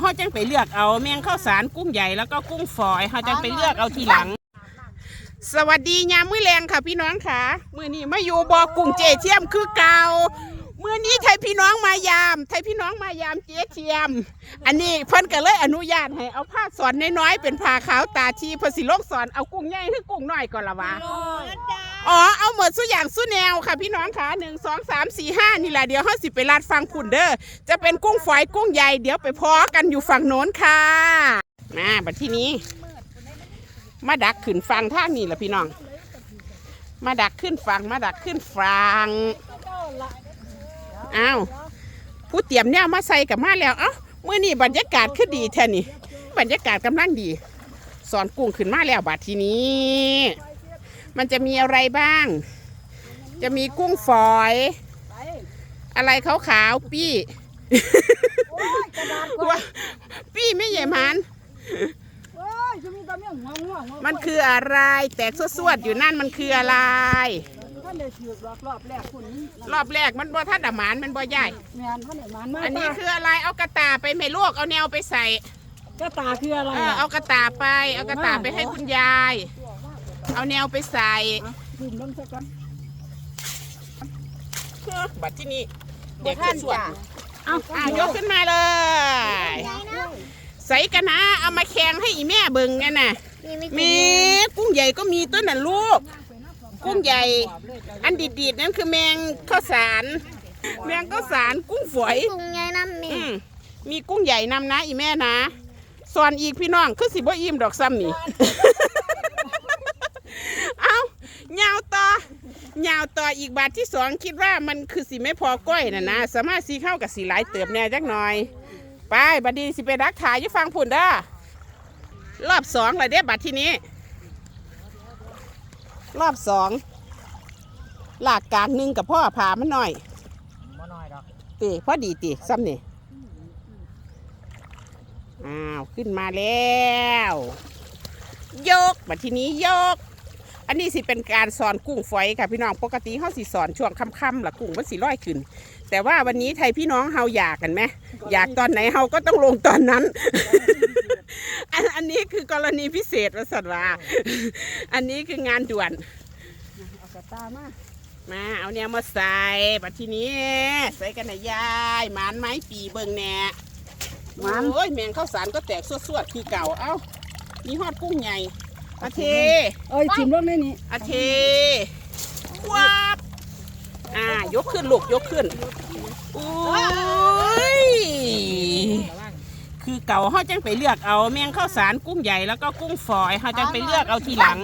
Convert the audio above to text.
เขาจังไปเลือกเอาแมงข้าวสารกุ้งใหญ่แล้วก็กุ้งฝอยเขาจังไปเลือกเอาทีหลัง สวัสดียามมื้อแรงค่ะพี่น้องค่ะมื้อนี้มาอยู่บ่อกุ้งเจเทียมคือเก่ามื้อนี้ไทยพี่น้องมายามไทยพี่น้องมายามเจ๊เทียม อันนี้เพิ่นก็เลยอนุญาตให้เอาผ้าสอนน้อยๆเป็นผ้าขาวตาชีเพนสิลกสอนเอากุ้งใหญ่หรือกุ้งน้อยก่อนละวะ อ๋อเอาหมดสุอย่างสุแนวค่ะพี่น้องค่ะหนึ่งสองสามสี่ห้านี่แหละเดี๋ยวเขาสิไปลาดฟังคุณเด้อจะเป็นกุ้งฝอยกุ้งใหญ่เดี๋ยวไปพอกันอยู่ฝั่งโน้นค่ะ มาบัดที่นี้ มาดักขึ้นฟังท่านี่แหละพี่น้อง มาดักขึ้นฟังมาดักขึ้นฟังอ้าวผู้เตรียมเนี่ยมาใส่กับมาแล้วเอ้าเมื่อนี้บรรยากาศคือดีแท้นี่บรรยากาศกำลังดี สอนกุ้งขึ้นมาแล้วบัดทีนี้ มันจะมีอะไรบ้าง จะมีกุ้งฝอย อะไรขาวๆปี้ว่าปี้ไม่ใหญ่มันโอ้ยจะมีตะเมียงหัวหัวหัวมันคืออะไร แตกสวดๆอยู่นั่นมันคืออะไรท่านได้ถือกรอบรอบแรกคุณรอบแรกมันบ่ทัดดหมานมันบ่ใหญ่แมนท่านได้มันมาอันนี้คืออะไรเอากระตาไปไม่ลวกเอาแนวไปใส่ก็ตาคืออะไร เออเอากระตาไป เอากระตาไปให้คุณยาย เอาแนวไปใส่ดื่มลงสักก่อนเออบัดที่นี่เด็กสวดเอาๆอะยกขึ้นมาเลย ใส่กันนะเอามาแข่งให้อีแม่เบิ่งไงน่ะมีกุ้งใหญ่ก็มีต้นน่ะลูก กุ้งใหญ่ อันดีดๆนั่นคือแมงข้าวสาร แมงข้าวสารกุ้งฝอยกุ้งใหญ่น้ำมีอืมมีกุ้งใหญ่นำนะอีแม่นะส่วนอีกพี่น้องคือสิบ่อิ่มดอกซ้ำนี่ เอายาวต่อ ยาวต่ออีกบาทที่สองคิดว่ามันคือสิไม่พอก้อยนะนะสามารถสีเข้ากับสีหลายเติบแน่จักหน่อย ไปบัดดีสิไปรักถ่ายอยี่ฟังผุนเด้อรอบสองเลยเด้บัดที่นี้ รอบสองหลากกลางหนึ่งกับพ่อพามันหน่อยบ่น้อยดอกตีพอดีตีซ้ำนี่อ้าว ขึ้นมาแล้ว ยกบัดทีนี้ยก อันนี้สิเป็นการสอนกุ้งฝอยค่ะพี่น้องปกติเขาสิสอนช่วงค่ำๆละกุ้งมันสิร้อยขึ้น แต่ว่าวันนี้ไทยพี่น้องเฮาอยากกันไหมอยากตอนไหนเฮาก็ต้องลงตอนนั้น อันอันนี้คือกรณีพิเศษวสัตว์ว่าอันนี้คืองานด่วนเอากระตามามาเอาเนี่ยมาใส่บัดทีนี้ใส่กันนะยายหมานไม้ปีเบิ่งแหน่มันโอ้ยแมงข้าวสารก็แตกสวดๆคือเก่าเอ้ามีฮอดกุ้งใหญ่ อาเทเอ้ยจิ้มลงในนี้อาเทวับอ่ายกขึ้นลูกยกขึ้นโอ้ยคือเก่าเขาจังไปเลือกเอาแมงข้าวสารกุ้งใหญ่แล้วก็กุ้งฝอยเขาจังไปเลือกเอาทีหลัง